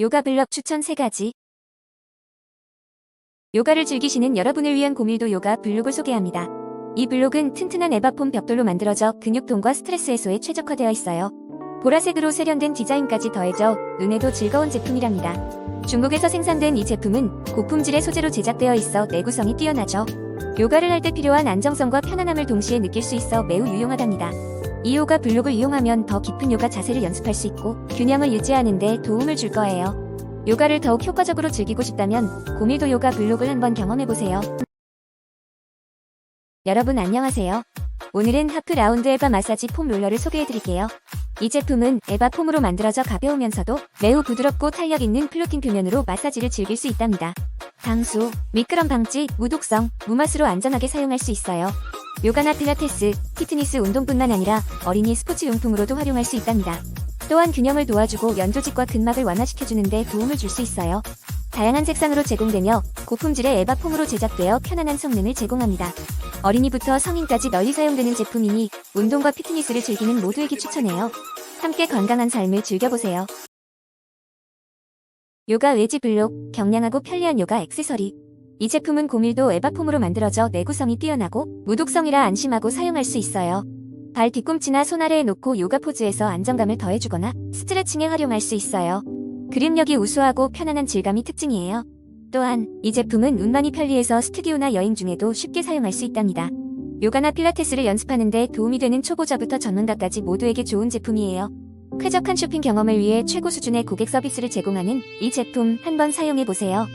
요가 블럭 추천 3가지. 요가를 즐기시는 여러분을 위한 고밀도 요가 블록을 소개합니다. 이 블록은 튼튼한 에바폼 벽돌로 만들어져 근육통과 스트레스 해소에 최적화되어 있어요. 보라색으로 세련된 디자인까지 더해져 눈에도 즐거운 제품이랍니다. 중국에서 생산된 이 제품은 고품질의 소재로 제작되어 있어 내구성이 뛰어나죠. 요가를 할 때 필요한 안정성과 편안함을 동시에 느낄 수 있어 매우 유용하답니다. 이 요가 블록을 이용하면 더 깊은 요가 자세를 연습할 수 있고 균형을 유지하는 데 도움을 줄 거예요. 요가를 더욱 효과적으로 즐기고 싶다면 고밀도 요가 블록을 한번 경험해 보세요. 여러분 안녕하세요. 오늘은 하프 라운드 에바 마사지 폼 롤러를 소개해 드릴게요. 이 제품은 에바 폼으로 만들어져 가벼우면서도 매우 부드럽고 탄력 있는 플로팅 표면으로 마사지를 즐길 수 있답니다. 방수, 미끄럼 방지, 무독성, 무맛으로 안전하게 사용할 수 있어요. 요가나 필라테스, 피트니스 운동뿐만 아니라 어린이 스포츠 용품으로도 활용할 수 있답니다. 또한 균형을 도와주고 연조직과 근막을 완화시켜주는데 도움을 줄 수 있어요. 다양한 색상으로 제공되며 고품질의 에바 폼으로 제작되어 편안한 성능을 제공합니다. 어린이부터 성인까지 널리 사용되는 제품이니 운동과 피트니스를 즐기는 모두에게 추천해요. 함께 건강한 삶을 즐겨보세요. 요가 외지 블록, 경량하고 편리한 요가 액세서리. 이 제품은 고밀도 에바폼으로 만들어져 내구성이 뛰어나고 무독성이라 안심하고 사용할 수 있어요. 발 뒤꿈치나 손 아래에 놓고 요가 포즈에서 안정감을 더해주거나 스트레칭에 활용할 수 있어요. 그립력이 우수하고 편안한 질감이 특징이에요. 또한 이 제품은 운반이 편리해서 스튜디오나 여행 중에도 쉽게 사용할 수 있답니다. 요가나 필라테스를 연습하는데 도움이 되는 초보자부터 전문가까지 모두에게 좋은 제품이에요. 쾌적한 쇼핑 경험을 위해 최고 수준의 고객 서비스를 제공하는 이 제품 한번 사용해 보세요.